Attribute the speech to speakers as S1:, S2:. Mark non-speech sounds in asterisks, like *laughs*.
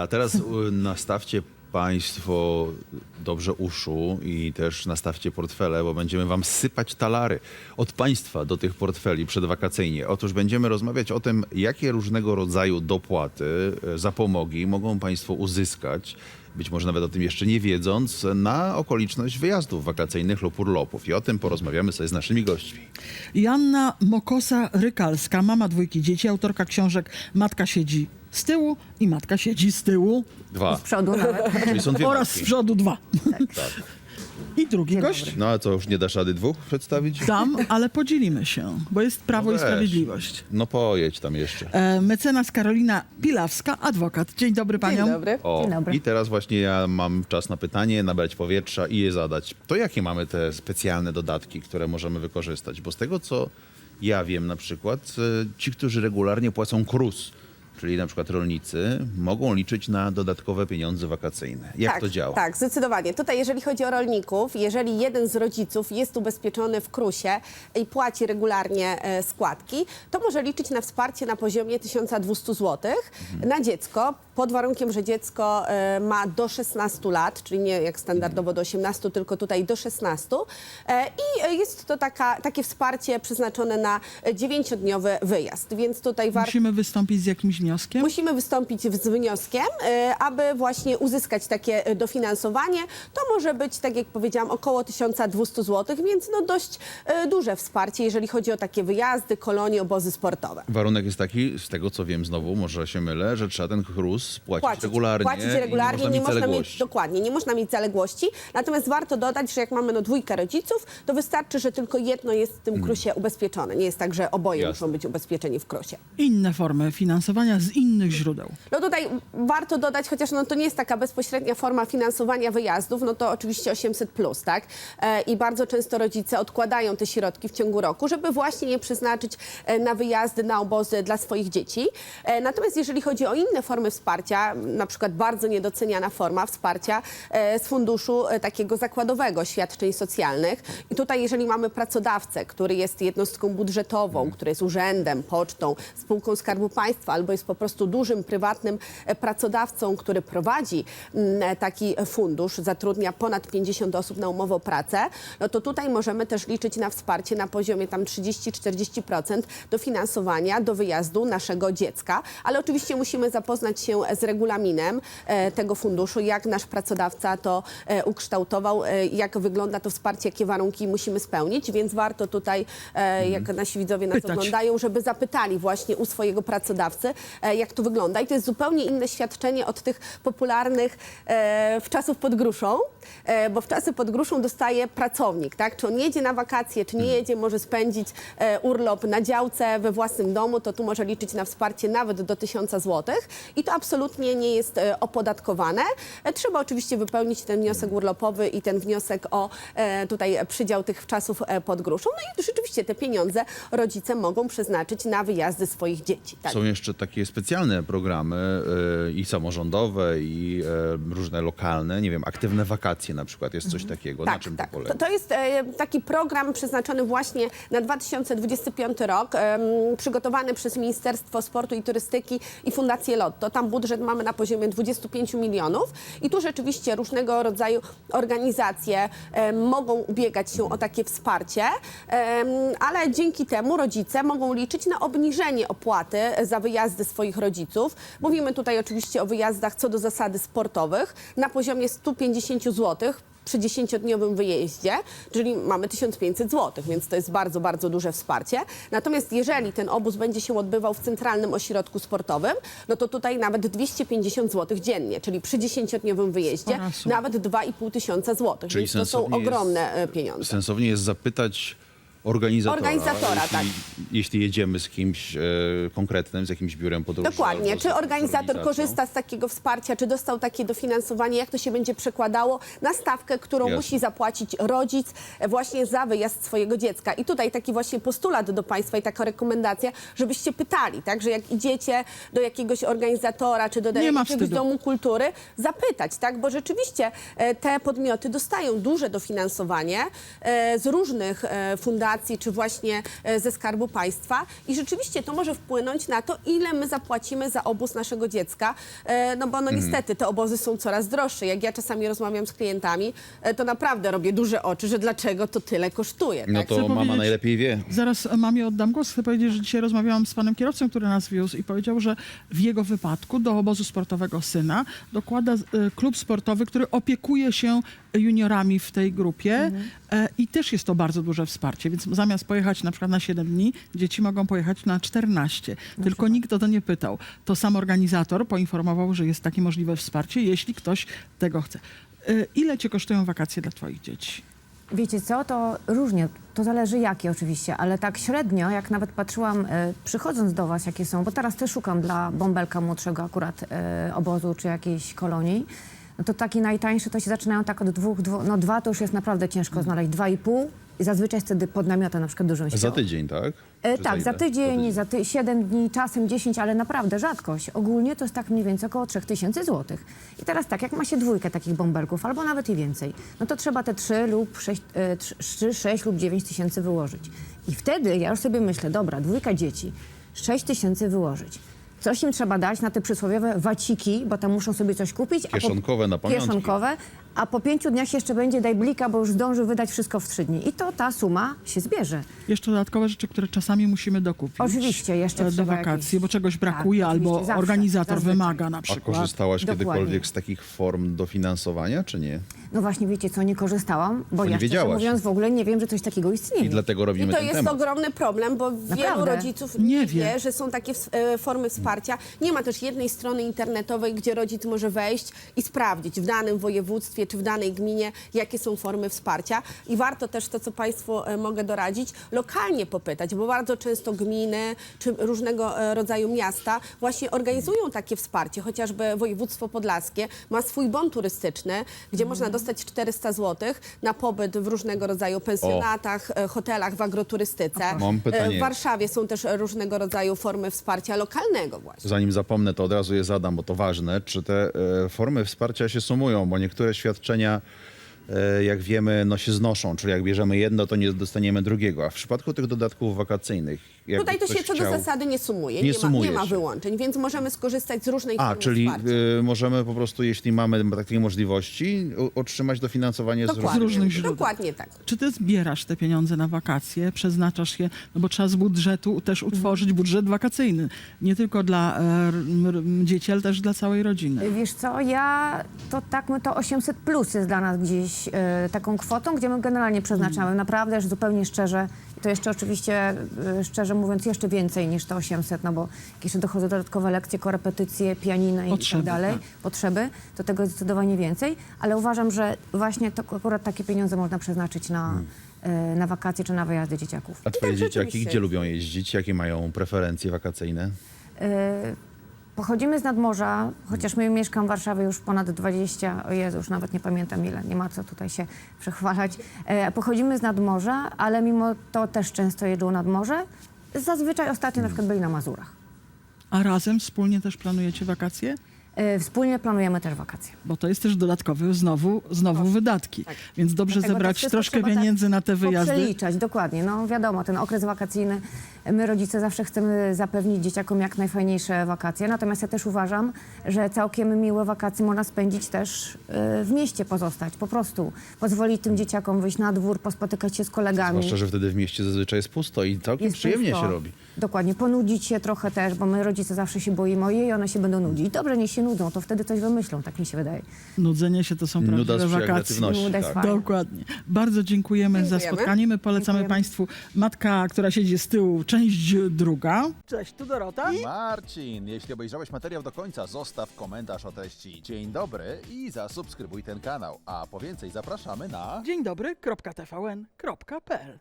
S1: A teraz nastawcie Państwo dobrze uszu i też nastawcie portfele, bo będziemy Wam sypać talary od Państwa do tych portfeli przedwakacyjnie. Otóż będziemy rozmawiać o tym, jakie różnego rodzaju dopłaty, e, zapomogi mogą Państwo uzyskać, być może nawet o tym jeszcze nie wiedząc, na okoliczność wyjazdów wakacyjnych lub urlopów. I o tym porozmawiamy sobie z naszymi gośćmi.
S2: Joanna Mokosa-Rykalska, mama dwójki dzieci, autorka książek Matka siedzi z tyłu i Matka siedzi z tyłu
S1: Dwa.
S3: Z przodu nawet. *laughs*
S1: Czyli są dwie
S2: oraz z
S1: matki.
S2: przodu dwa.
S1: Tak.
S2: I drugi gość?
S1: No a co, już nie dasz rady dwóch przedstawić?
S2: Dam, ale podzielimy się, bo jest Prawo
S1: No
S2: i
S1: weź.
S2: Sprawiedliwość.
S1: No pojedź tam jeszcze.
S2: E, mecenas Karolina Pilawska, adwokat. Dzień dobry paniom.
S4: Dzień dobry.
S1: O,
S3: Dzień dobry.
S1: i teraz właśnie ja mam czas na pytanie, nabrać powietrza i je zadać. To jakie mamy te specjalne dodatki, które możemy wykorzystać? Bo z tego, co ja wiem na przykład, e, ci, którzy regularnie płacą KRUS, czyli na przykład rolnicy, mogą liczyć na dodatkowe pieniądze wakacyjne. Jak
S4: tak,
S1: to działa?
S4: Tak, zdecydowanie. Tutaj jeżeli chodzi o rolników, jeżeli jeden z rodziców jest ubezpieczony w KRUSie i płaci regularnie e, składki, to może liczyć na wsparcie na poziomie 1200 zł
S1: Mhm.
S4: na dziecko, pod warunkiem, że dziecko e, ma do 16 lat, czyli nie jak standardowo do 18, tylko tutaj do 16. E, I jest to taka, takie wsparcie przeznaczone na 9-dniowy wyjazd, więc tutaj.
S2: Musimy wystąpić z jakimś wnioskiem?
S4: Musimy wystąpić z wnioskiem, e, aby właśnie uzyskać takie e, dofinansowanie. To może być, tak jak powiedziałam, około 1200 zł, więc no dość e, duże wsparcie, jeżeli chodzi o takie wyjazdy, kolonie, obozy sportowe.
S1: Warunek jest taki, z tego co wiem znowu, może się mylę, że trzeba ten KRUS płacić, regularnie.
S4: płacić regularnie,
S1: nie można mieć zaległości.
S4: dokładnie, nie można mieć zaległości. Natomiast warto dodać, że jak mamy no dwójkę rodziców, to wystarczy, że tylko jedno jest w tym krusie ubezpieczone. Nie jest tak, że oboje
S1: Jasne.
S4: muszą być ubezpieczeni w krusie.
S2: Inne formy finansowania z innych źródeł.
S4: No tutaj warto dodać, chociaż no to nie jest taka bezpośrednia forma finansowania wyjazdów, no to oczywiście 800 plus, tak? E, I bardzo często rodzice odkładają te środki w ciągu roku, żeby właśnie je przeznaczyć e, na wyjazdy, na obozy dla swoich dzieci. E, Natomiast jeżeli chodzi o inne formy wsparcia, na przykład bardzo niedoceniana forma wsparcia z funduszu takiego zakładowego świadczeń socjalnych. I tutaj jeżeli mamy pracodawcę, który jest jednostką budżetową, który jest urzędem, pocztą, spółką Skarbu Państwa albo jest po prostu dużym prywatnym e, pracodawcą, który prowadzi mm, e, taki fundusz, zatrudnia ponad 50 osób na umowę o pracę, no to tutaj możemy też liczyć na wsparcie na poziomie tam 30-40% dofinansowania do wyjazdu naszego dziecka, ale oczywiście musimy zapoznać się z regulaminem e, tego funduszu, jak nasz pracodawca to ukształtował, jak wygląda to wsparcie, jakie warunki musimy spełnić, więc warto tutaj, jak nasi widzowie nas
S2: Pytać.
S4: oglądają, żeby zapytali właśnie u swojego pracodawcy, jak to wygląda. I to jest zupełnie inne świadczenie od tych popularnych e, w czasów pod gruszą, e, bo w czasy pod gruszą dostaje pracownik, tak? Czy on jedzie na wakacje, czy nie jedzie, może spędzić e, urlop na działce we własnym domu, to tu może liczyć na wsparcie nawet do 1000 zł i to absolutnie nie jest e, opodatkowane. E, Trzeba oczywiście wypełnić ten wniosek urlopowy i ten wniosek o e, tutaj przydział tych czasów e, pod gruszą. No i rzeczywiście te pieniądze rodzice mogą przeznaczyć na wyjazdy swoich dzieci. Tak.
S1: Są jeszcze takie specjalne programy y, i samorządowe, i y, różne lokalne, nie wiem, aktywne wakacje na przykład, jest coś takiego. na czym
S4: tak.
S1: to polega?
S4: To, to jest e, taki program przeznaczony właśnie na 2025 rok, przygotowany przez Ministerstwo Sportu i Turystyki i Fundację Lotto. Tam budżet mamy na poziomie 25 milionów i tu rzeczywiście różnego rodzaju organizacje mogą ubiegać się o takie wsparcie, ale dzięki temu rodzice mogą liczyć na obniżenie opłaty za wyjazdy swoich rodziców. Mówimy tutaj oczywiście o wyjazdach co do zasady sportowych na poziomie 150 zł przy 10-dniowym wyjeździe, czyli mamy 1500 zł, więc to jest bardzo, bardzo duże wsparcie. Natomiast jeżeli ten obóz będzie się odbywał w centralnym ośrodku sportowym, no to tutaj nawet 250 zł dziennie, czyli przy 10-dniowym wyjeździe
S2: Spora suma.
S4: nawet 2,5 tysiąca złotych,
S1: Czyli
S4: więc to są
S1: sensownie jest-
S4: ogromne e, pieniądze.
S1: Sensownie jest zapytać organizatora,
S4: Organizatora,
S1: jeśli,
S4: tak.
S1: jeśli jedziemy z kimś e, konkretnym, z jakimś biurem podróży.
S4: Dokładnie.
S1: albo z
S4: Czy organizator
S1: organizacją.
S4: korzysta z takiego wsparcia, czy dostał takie dofinansowanie, jak to się będzie przekładało na stawkę, którą
S1: Jasne.
S4: musi zapłacić rodzic e, właśnie za wyjazd swojego dziecka. I tutaj taki właśnie postulat do Państwa i taka rekomendacja, żebyście pytali, tak, że jak idziecie do jakiegoś organizatora, czy do
S2: Nie ma
S4: jakiegoś
S2: wstydu.
S4: domu kultury, zapytać, tak, bo rzeczywiście e, te podmioty dostają duże dofinansowanie e, z różnych e, fundacji, fundacji, czy właśnie e, ze Skarbu Państwa. I rzeczywiście to może wpłynąć na to, ile my zapłacimy za obóz naszego dziecka. E, No bo no niestety te obozy są coraz droższe. Jak ja czasami rozmawiam z klientami, e, to naprawdę robię duże oczy, że dlaczego to tyle kosztuje.
S1: No
S4: tak?
S1: to
S2: Chcę
S1: mama
S2: powiedzieć-
S1: najlepiej wie.
S2: Zaraz mamie oddam głos. Chcę powiedzieć, że dzisiaj rozmawiałam z panem kierowcą, który nas wiózł i powiedział, że w jego wypadku do obozu sportowego syna dokłada e, klub sportowy, który opiekuje się juniorami w tej grupie e, i też jest to bardzo duże wsparcie, więc zamiast pojechać na przykład na 7 dni, dzieci mogą pojechać na 14. Tylko nikt o to nie pytał. To sam organizator poinformował, że jest takie możliwe wsparcie, jeśli ktoś tego chce. E, Ile cię kosztują wakacje dla twoich dzieci?
S3: Wiecie co, to różnie, to zależy jakie oczywiście, ale tak średnio, jak nawet patrzyłam e, przychodząc do Was, jakie są, bo teraz też szukam dla bąbelka młodszego akurat e, obozu czy jakiejś kolonii, no to taki najtańszy to się zaczynają tak od dwóch, dwu, no dwa to już jest naprawdę ciężko znaleźć, dwa i pół i zazwyczaj wtedy pod namiotem na przykład dużą
S1: Za
S3: siłą.
S1: tydzień, tak?
S3: E,
S1: Czy
S3: tak, za
S1: ile?
S3: tydzień, za ty, 7 dni, czasem 10, ale naprawdę rzadkość. Ogólnie to jest tak mniej więcej około 3000 złotych. I teraz tak, jak ma się dwójkę takich bąbelków, albo nawet i więcej, no to trzeba te 3 lub 6, e, 3, 6 lub 9 tysięcy wyłożyć. I wtedy ja już sobie myślę, dobra, dwójka dzieci, 6 tysięcy wyłożyć. Coś im trzeba dać na te przysłowiowe waciki, bo tam muszą sobie coś kupić.
S1: Kieszonkowe na pamiątki.
S3: Kieszonkowe, a po pięciu dniach jeszcze będzie daj blika, bo już zdążył wydać wszystko w trzy dni. I to ta suma się zbierze.
S2: Jeszcze dodatkowe rzeczy, które czasami musimy dokupić.
S3: Oczywiście, jeszcze
S2: e, do
S3: trzeba
S2: wakacji,
S3: jakieś-
S2: bo czegoś
S3: Tak,
S2: brakuje, albo
S3: oczywiście, zawsze,
S2: organizator
S3: zazwyczaj.
S2: wymaga na
S1: A
S2: przykład.
S1: korzystałaś
S3: Dokładnie.
S1: kiedykolwiek z takich form dofinansowania, czy nie?
S3: No właśnie, wiecie co, nie korzystałam, bo
S1: nie
S3: ja szczerze
S1: wiedziałaś.
S3: mówiąc w ogóle nie wiem, że coś takiego istnieje.
S1: I dlatego
S4: I
S1: robimy
S4: to
S1: ten
S4: jest
S1: temat.
S4: ogromny problem, bo wielu
S3: Naprawdę?
S4: rodziców
S2: Nie wie.
S4: wie, że są takie e, formy wsparcia. Nie ma też jednej strony internetowej, gdzie rodzic może wejść i sprawdzić w danym województwie czy w danej gminie, jakie są formy wsparcia. I warto też to, co Państwu e, mogę doradzić, lokalnie popytać, bo bardzo często gminy czy różnego e, rodzaju miasta właśnie organizują takie wsparcie. Chociażby województwo podlaskie ma swój bon turystyczny, gdzie można dostać 400 zł na pobyt w różnego rodzaju pensjonatach, e, hotelach, w agroturystyce.
S1: Mam pytanie.
S4: E, W Warszawie są też różnego rodzaju formy wsparcia lokalnego właśnie.
S1: Zanim zapomnę, to od razu je zadam, bo to ważne. Czy te e, formy wsparcia się sumują? Bo niektóre świadczenia, e, jak wiemy, no się znoszą. Czyli jak bierzemy jedno, to nie dostaniemy drugiego. A w przypadku tych dodatków wakacyjnych, jakby
S4: Tutaj to się co
S1: chciał...
S4: do zasady nie sumuje.
S1: Nie
S4: Nie,
S1: sumuje
S4: ma, nie ma
S1: się.
S4: wyłączeń, więc możemy skorzystać z różnej
S1: A,
S4: formy
S1: czyli
S4: wsparcia.
S1: y, możemy po prostu, jeśli mamy takie możliwości, o- otrzymać dofinansowanie z
S4: Dokładnie,
S2: różnych źródeł.
S4: dokładnie tak.
S2: Czy ty zbierasz te pieniądze na wakacje, przeznaczasz je, no bo trzeba z budżetu też utworzyć budżet wakacyjny. Nie tylko dla e, dzieci, ale też dla całej rodziny.
S3: Wiesz co, ja to tak, my to 800 plus jest dla nas gdzieś e, taką kwotą, gdzie my generalnie przeznaczamy naprawdę, że zupełnie szczerze, to jeszcze oczywiście, e, szczerze mówiąc, jeszcze więcej niż to 800, no bo jeszcze dochodzą dodatkowe lekcje, korepetycje, pianino i
S2: Potrzeby,
S3: tak dalej,
S2: tak.
S3: potrzeby, to tego jest zdecydowanie więcej, ale uważam, że właśnie to, akurat takie pieniądze można przeznaczyć na, e, na wakacje czy na wyjazdy dzieciaków.
S1: A twoje
S4: tak
S1: dzieciaki gdzie lubią jeździć? Jakie mają preferencje wakacyjne?
S3: E, Pochodzimy z nadmorza, chociaż my mieszkam w Warszawie już ponad 20, o Jezu, już nawet nie pamiętam ile, nie ma co tutaj się *laughs* przechwalać. E, Pochodzimy z nadmorza, ale mimo to też często jeżdżą nad morze. Zazwyczaj ostatnio na przykład byli na Mazurach.
S2: A razem wspólnie też planujecie wakacje?
S3: E, Wspólnie planujemy też wakacje.
S2: Bo to jest też dodatkowy znowu, znowu wydatki.
S4: Tak.
S2: Więc dobrze
S3: Dlatego
S2: zebrać troszkę
S3: trzeba tak
S2: pieniędzy na te wyjazdy.
S3: Przeliczać, dokładnie. No wiadomo, ten okres wakacyjny, my rodzice zawsze chcemy zapewnić dzieciakom jak najfajniejsze wakacje, natomiast ja też uważam, że całkiem miłe wakacje można spędzić też y, w mieście pozostać, po prostu. Pozwolić tym dzieciakom wyjść na dwór, pospotykać się z kolegami.
S1: Zwłaszcza, że wtedy w mieście zazwyczaj jest pusto i całkiem
S3: Jest
S1: przyjemnie
S3: pusto.
S1: się robi.
S3: Dokładnie, ponudzić się trochę też, bo my rodzice zawsze się boimy, ojej, one się będą nudzić. Dobrze, niech się nudzą, to wtedy coś wymyślą, tak mi się wydaje.
S2: Nudzenie się to są
S1: Nuda
S2: prawdziwe
S1: sprzyja
S2: wakacje.
S1: kreatywności.
S3: Nuda jest
S1: Tak.
S3: fajna.
S2: Dokładnie. Bardzo dziękujemy, za
S4: Dziękujemy.
S2: spotkanie. My polecamy
S3: Dziękujemy.
S2: Państwu Matka, która siedzi z tyłu, część druga. Cześć, tu Dorota.
S5: Marcin, jeśli obejrzałeś materiał do końca, zostaw komentarz o treści. Dzień dobry i zasubskrybuj ten kanał. A po więcej zapraszamy na...
S2: Dzień dobry, kropka TVN, kropka PL.